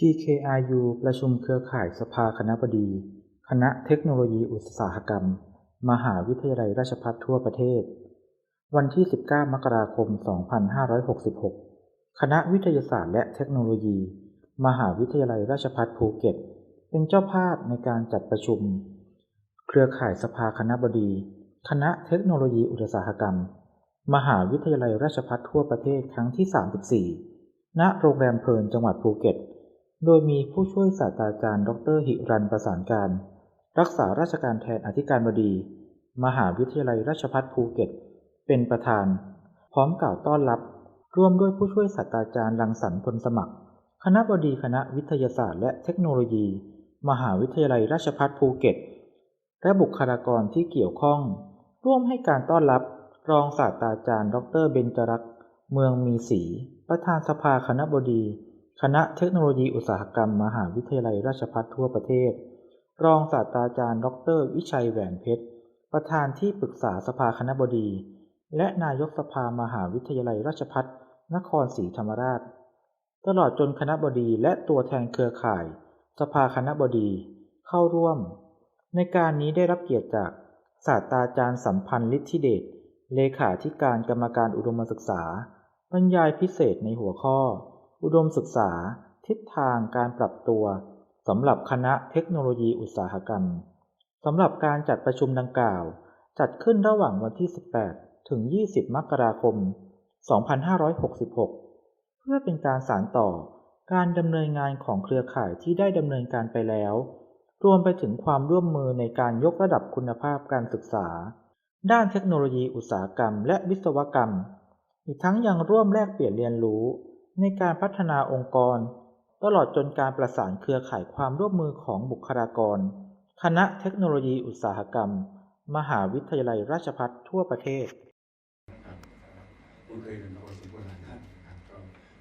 PKRU ประชุมเครือข่ายสภาคณะบดี คณะเทคโนโลยีอุตสาหกรรม มหาวิทยาลัยราชภัฏทั่วประเทศ วันที่ 19 มกราคม 2566 คณะวิทยาศาสตร์และเทคโนโลยี มหาวิทยาลัยราชภัฏภูเก็ต เป็นเจ้าภาพในการจัดประชุม เครือข่ายสภาคณะบดี คณะเทคโนโลยีอุตสาหกรรม มหาวิทยาลัยราชภัฏทั่วประเทศครั้งที่ 34 ณ โรงแรมเพลินจังหวัดภูเก็ต โดยมีผู้ช่วยศาสตราจารย์ ดร หิรันประสานการ รักษาราชการแทนอธิการบดี มหาวิทยาลัยราชภัฏภูเก็ต เป็นประธาน พร้อมกล่าวต้อนรับ ร่วมด้วยผู้ช่วยศาสตราจารย์รังสรรค์พลสมัคร คณะบดีคณะวิทยาศาสตร์และเทคโนโลยี มหาวิทยาลัยราชภัฏภูเก็ต และบุคลากรที่เกี่ยวข้อง ร่วมให้การต้อนรับ รองศาสตราจารย์ ดร เบญจรักษ์ เมืองมีศรีประธานสภาคณะบดี คณะเทคโนโลยีอุตสาหกรรม มหาวิทยาลัยราชภัฏทั่วประเทศ รองศาสตราจารย์ ดร วิชัยแหวนเพชร ประธานที่ปรึกษาสภาคณะบดี และนายกสภามหาวิทยาลัยราชภัฏนครศรีธรรมราช ตลอดจนคณะบดีและตัวแทนเครือข่าย สภาคณะบดีเข้าร่วม ในการนี้ได้รับเกียรติจากศาสตราจารย์สัมพันธ์ฤทธิเดชเลขาธิการกรรมการอุดมศึกษา บรรยายพิเศษในหัวข้อ อุดมศึกษา ทิศทางการปรับตัวสำหรับคณะเทคโนโลยีอุตสาหกรรมสำหรับการจัดประชุมดังกล่าว จัดขึ้นระหว่างวันที่ 18 ถึง 20 มกราคม 2566 เพื่อเป็นการสานต่อการดำเนินงานของเครือข่ายที่ได้ดำเนินการไปแล้ว รวมไปถึงความร่วมมือในการยกระดับคุณภาพการศึกษา ด้านเทคโนโลยีอุตสาหกรรม และวิศวกรรม อีกทั้งยังร่วมแลกเปลี่ยนเรียนรู้ ในการพัฒนาองค์กร ตลอดจนการประสานเครือข่ายความร่วมมือของบุคลากร คณะเทคโนโลยีอุตสาหกรรม มหาวิทยาลัยราชภัฏทั่วประเทศครับคุ้นเคยกันมาพอสมควรหลายท่านนครับก็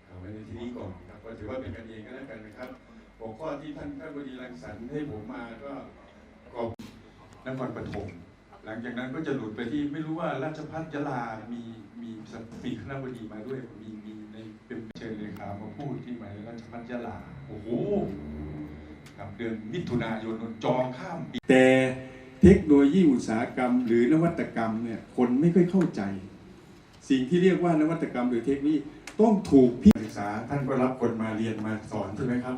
เอาไว้ในที่นี้ก่อนครับก็ถือว่าเป็นกันเองก็แล้วกันนะครับหัวข้อที่ท่านท่านบดีรังสรรค์ให้ผมมาก็กรอบนครปฐมหลังจากนั้นก็จะหลุดไปที่ไม่รู้ว่าราชพัฒยะลามีมีมีคณะบดีมาด้วยมีมี นเป็นเชิญเลขามาพูดที่หมายราชพัฒยะลาโอ้โหครับเดือนมิถุนายนจองข้ามปีแต่เทคโนโลยีอุตสาหกรรม หรือนวัตกรรมเนี่ยคนไม่ค่อยเข้าใจ สิ่งที่เรียกว่านวัตกรรมหรือเทคโนโลยีต้องถูกพิศึกษาท่านก็รับคนมาเรียนมาสอนใช่ไหมครับ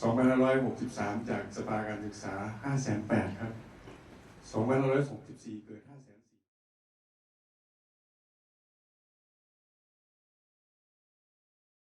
2563 จากสภาการศึกษา 5,800 ครับ 2564 เกิด5,000